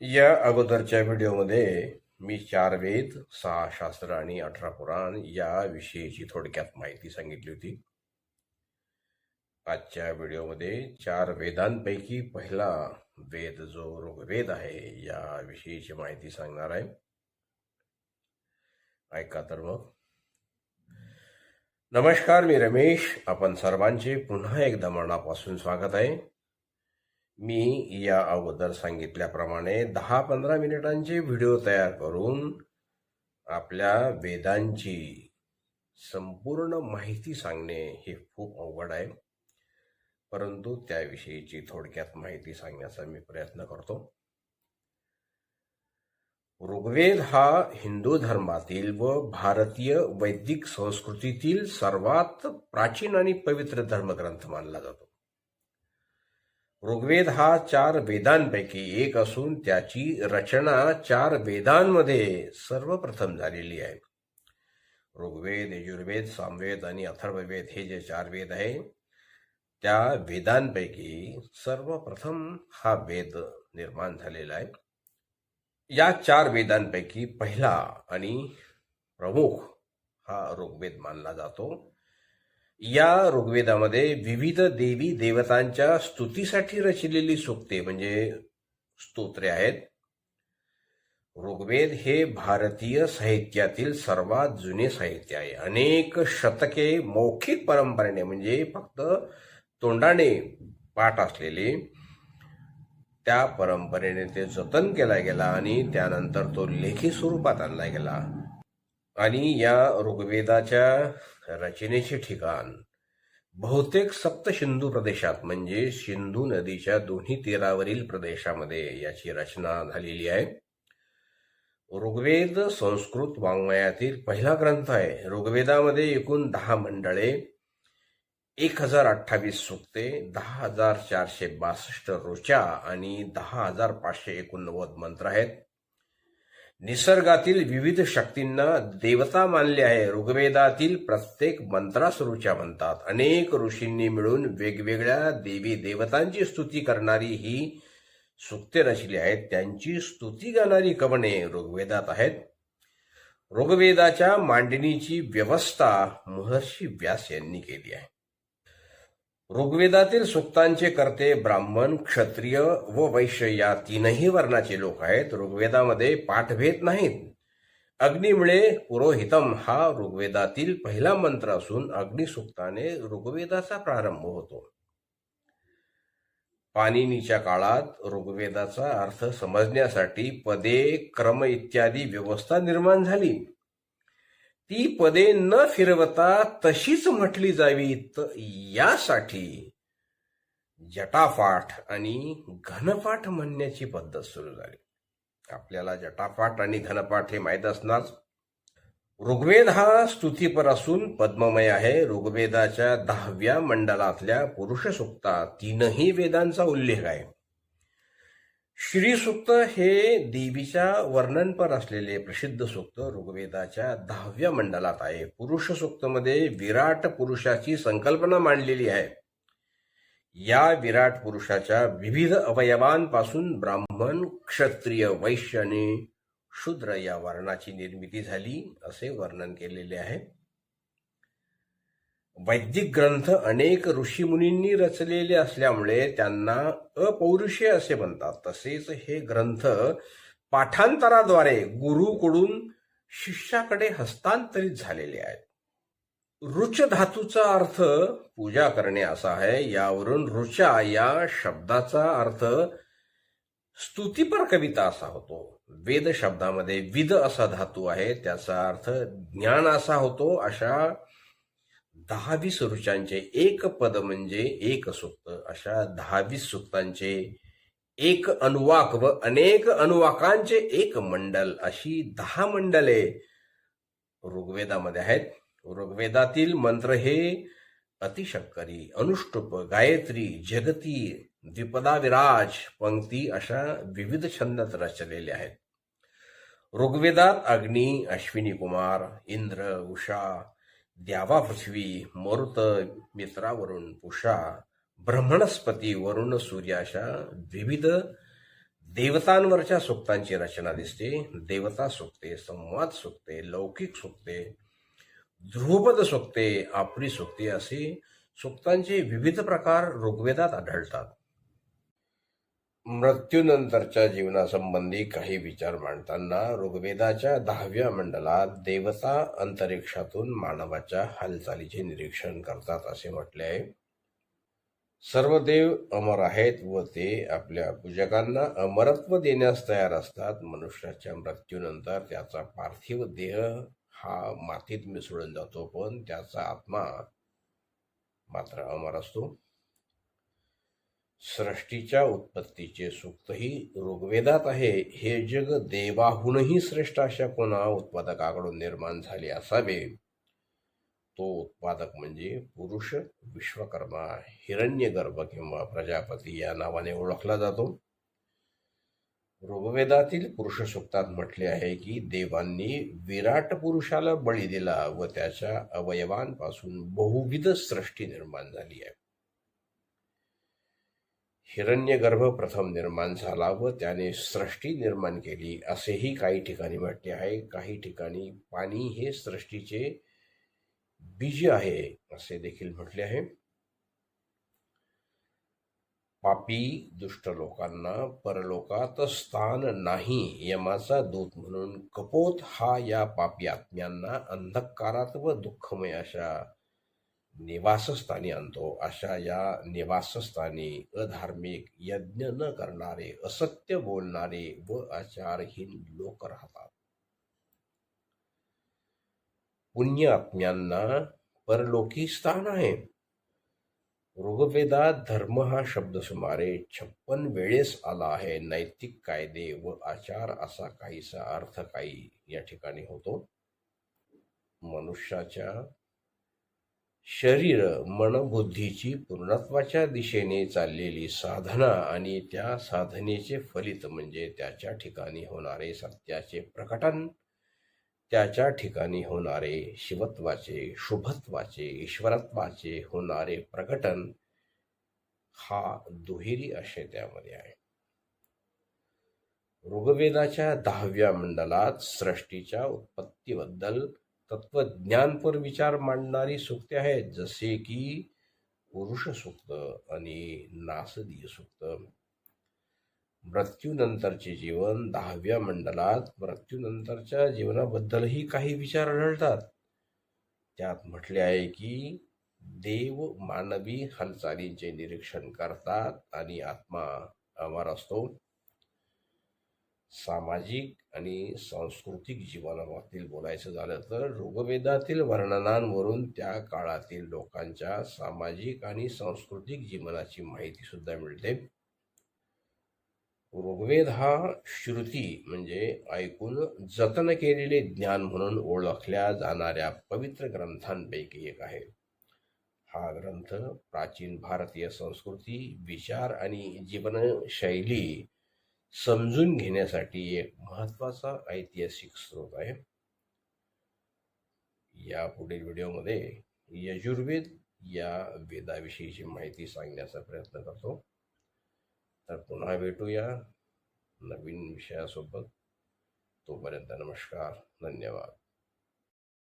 या अगोदरच्या व्हिडिओमध्ये मी चार वेद सहा शास्त्र आणि अठरा पुराण या विषयीची थोडक्यात माहिती सांगितली होती. आजच्या व्हिडिओमध्ये चार वेदांपैकी पहिला वेद जो ऋग्वेद आहे या विषयीची माहिती सांगणार आहे. ऐका तर मग. नमस्कार मी रमेश. आपण सर्वांचे पुन्हा एकदा मनापासून स्वागत आहे. मी या अगोदर सांगितल्याप्रमाणे दहा पंधरा मिनिटांचे व्हिडिओ तयार करून आपल्या वेदांची संपूर्ण माहिती सांगणे हे खूप अवघड आहे. परंतु त्याविषयीची थोडक्यात माहिती सांगण्याचा मी प्रयत्न करतो. ऋग्वेद हा हिंदू धर्मातील व भारतीय वैदिक संस्कृतीतील सर्वात प्राचीन आणि पवित्र धर्मग्रंथ मानला जातो. ऋग्वेद हा चार वेदांपैकी एक असून त्याची रचना चार वेदांमध्ये सर्वप्रथम झालेली आहे. ऋग्वेद यजुर्वेद सामवेद आणि अथर्ववेद हे जे चार वेद आहे त्या वेदांपैकी सर्वप्रथम हा वेद निर्माण झालेला आहे. या चार वेदांपैकी पहिला आणि प्रमुख हा ऋग्वेद मानला जातो. या ऋग्वेदामध्ये विविध देवी देवतांच्या स्तुतीसाठी रचलेली सूक्ते म्हणजे स्तोत्रे आहेत. ऋग्वेद हे भारतीय साहित्यातील सर्वात जुने साहित्य आहे. अनेक शतके मौखिक परंपरेने म्हणजे फक्त तोंडाने पाठ असलेले त्या परंपरेने ते जतन केला गेला आणि त्यानंतर तो लेखी स्वरूपात आणला गेला. आणि या ऋग्वेदाच्या रचनेचे ठिकाण. बहुतेक सप्त सिंधू प्रदेशात म्हणजे सिंधू नदीच्या दोन्ही तीरावरील प्रदेशामध्ये याची रचना झालेली आहे. ऋग्वेद संस्कृत वाङ्मयातील पहिला ग्रंथ आहे. ऋग्वेदामध्ये एकूण दहा मंडळे एक हजार अठ्ठावीस सुक्ते दहा हजार चारशे बासष्ट रोचा आणि दहा हजार पाचशे एकोणनव्वद मंत्र आहेत. निसर्गातील विविध शक्तींना देवता मानले आहे. ऋग्वेदातील प्रत्येक मंत्रास ऋचा म्हणतात अनेक ऋषींनी मिळून वेगवेगळ्या देवी देवतांची स्तुती करणारी ही सुक्ते रचली आहेत. त्यांची स्तुती गाणारी कवने ऋग्वेदात आहेत. ऋग्वेदाच्या मांडणीची व्यवस्था महर्षी व्यास यांनी केली आहे. ऋग्वेदातील सुक्तांचे कर्ते ब्राह्मण क्षत्रिय व वैश्य या तीनही वर्णाचे लोक आहेत. ऋग्वेदामध्ये पाठभेद नाहीत. अग्निमुळे पुरोहितम हा ऋग्वेदातील पहिला मंत्र असून अग्निसुक्ताने ऋग्वेदाचा प्रारंभ होतो. पाणिनीच्या काळात ऋग्वेदाचा अर्थ समजण्यासाठी पदे क्रम इत्यादी व्यवस्था निर्माण झाली. ती पदे न फिरवता तशीच म्हटली जावीत यासाठी. जटापाठ आणि घनपाठ म्हणण्याची पद्धत सुरू झाली. आपल्याला जटापाठ आणि घनपाठ हे माहीत असणार. ऋग्वेद हा स्तुतीपर असून पद्ममय आहे. ऋग्वेदाच्या दहाव्या मंडलातल्या पुरुष सुक्ता तीनही वेदांचा उल्लेख आहे. श्रीसुक्त हे देवीच्या वर्णनपर असलेले प्रसिद्ध सुक्त ऋग्वेदाच्या दहाव्या मंडलात आहे. पुरुष सुक्तमध्ये विराट पुरुषाची संकल्पना मांडलेली आहे. या विराट पुरुषाच्या विविध अवयवांपासून ब्राह्मण क्षत्रिय वैश्य आणि शूद्र या वर्णाची निर्मिती झाली असे वर्णन केलेले आहे. वैदिक ग्रंथ अनेक ऋषीमुनींनी रचलेले असल्यामुळे त्यांना अपौरुषे असे म्हणतात. तसेच हे ग्रंथ पाठांतराद्वारे गुरुकडून शिष्याकडे हस्तांतरित झालेले आहेत. रुच धातूचा अर्थ पूजा करणे असा आहे. यावरून रुचा या शब्दाचा अर्थ स्तुतीपर कविता असा होतो. वेद शब्दामध्ये विद असा धातू आहे. त्याचा अर्थ ज्ञान असा होतो. अशा दहावीस ऋचांचे एक पद म्हणजे एक सुक्त. अशा दहावीस सुक्तांचे एक अनुवाक व अनेक अनुवाकांचे एक मंडल अशी दहा मंडले ऋग्वेदामध्ये आहेत. ऋग्वेदातील मंत्र हे अतिशक्करी अनुष्टुप गायत्री जगती द्विपदाविराज पंक्ती अशा विविध छंदात रचलेले आहेत. ऋग्वेदात अग्नी अश्विनी कुमार इंद्र उषा द्यावा पृथ्वी मरुत मित्रावरून पुषा ब्रह्मणस्पती वरुण सूर्याशा विविध देवतांवरच्या सुक्तांची रचना दिसते. देवता सुक्ते संवाद सुक्ते लौकिक सुक्ते ध्रुवपद सुक्ते आपली सुक्ते असे सुक्तांचे विविध प्रकार ऋग्वेदात आढळतात. मृत्यूनंतरच्या जीवनासंबंधी काही विचार मांडताना ऋग्वेदाच्या दहाव्या मंडलात देवता अंतरिक्षातून मानवाच्या हालचालीचे निरीक्षण करतात असे म्हटले आहे. सर्व देव अमर आहेत व ते आपल्या पूजकांना अमरत्व देण्यास तयार असतात. मनुष्याच्या मृत्यूनंतर त्याचा पार्थिव देह हा मातीत मिसळून जातो पण त्याचा आत्मा मात्र अमर असतो. सृष्टीच्या उत्पत्तीचे सूक्तही ऋग्वेदात आहे. हे जग देवाहूनही श्रेष्ठ अशा कोणा उत्पादकाकडून निर्माण झाले असावे? तो उत्पादक म्हणजे पुरुष विश्वकर्मा हिरण्यगर्भ किंवा प्रजापती या नावाने ओळखला जातो. ऋग्वेदातील पुरुष सूक्तात म्हटले आहे की देवांनी विराट पुरुषाला बळी दिला व त्याच्या अवयवांपासून बहुविध सृष्टी निर्माण झाली आहे. हिरण्यगर्भ प्रथम निर्माण झाला व त्याने सृष्टी निर्माण केली. असेही काही ठिकाणी म्हटले आहे. काही ठिकाणी पाणी हे सृष्टीचे बीज आहे असे देखील म्हटले आहे. पापी दुष्ट लोकांना परलोकात स्थान नाही यमाचा दूत म्हणून कपोत हा या पापी आत्म्यांना अंधकारात व दुःखमय अशा निवासस्थानी आणतो. अशा या निवासस्थानी अधार्मिक यज्ञ न करणारे असत्य बोलणारे व आचारहीन लोक राहतात. पुण्य आत्म्यांना परलोकी स्थान आहे. ऋग्वेदात धर्म हा शब्द सुमारे छप्पन वेळेस आला आहे. नैतिक कायदे व आचार असा काहीसा अर्थ काही या ठिकाणी होतो. मनुष्याच्या शरीर मनबुद्धीची पूर्णत्वाच्या दिशेने चाललेली साधना आणि त्या साधनेचे फलित म्हणजे त्याच्या ठिकाणी होणारे सत्याचे प्रकटन त्याच्या ठिकाणी होणारे शिवत्वाचे शुभत्वाचे ईश्वरत्वाचे होणारे प्रकटन हा दुहेरी आशय त्यामध्ये आहे. ऋग्वेदाच्या दहाव्या मंडलात सृष्टीच्या उत्पत्तीबद्दल तत्वज्ञानपर विचार मांडणारी सूक्ते आहेत जसे की पुरुष सूक्त आणि नासदीय सूक्त. मृत्यूनंतरचे जीवन दहाव्या मंडलात मृत्यूनंतरच्या जीवनाबद्दलही काही विचार आढळतात. त्यात म्हटले आहे की देव मानवी हालचालींचे निरीक्षण करतात आणि आत्मा अमर असतो. सामाजिक आणि सांस्कृतिक जीवनाबाबतीत बोलायचं झालं तर ऋग्वेदातील वर्णनांवरून त्या काळातील लोकांच्या सामाजिक आणि सांस्कृतिक जीवनाची माहिती सुद्धा मिळते. ऋग्वेद हा श्रुती म्हणजे ऐकून जतन केलेले ज्ञान म्हणून ओळखल्या जाणाऱ्या पवित्र ग्रंथांपैकी एक आहे. हा ग्रंथ प्राचीन भारतीय संस्कृती विचार आणि जीवनशैली समजून घेण्यासाठी एक महत्त्वाचा ऐतिहासिक स्रोत आहे. या पुढील व्हिडिओमध्ये यजुर्वेद या वेदाविषयीची माहिती सांगण्याचा प्रयत्न करतो. तर पुन्हा भेटूया नवीन विषयासोबत. तोपर्यंत नमस्कार धन्यवाद.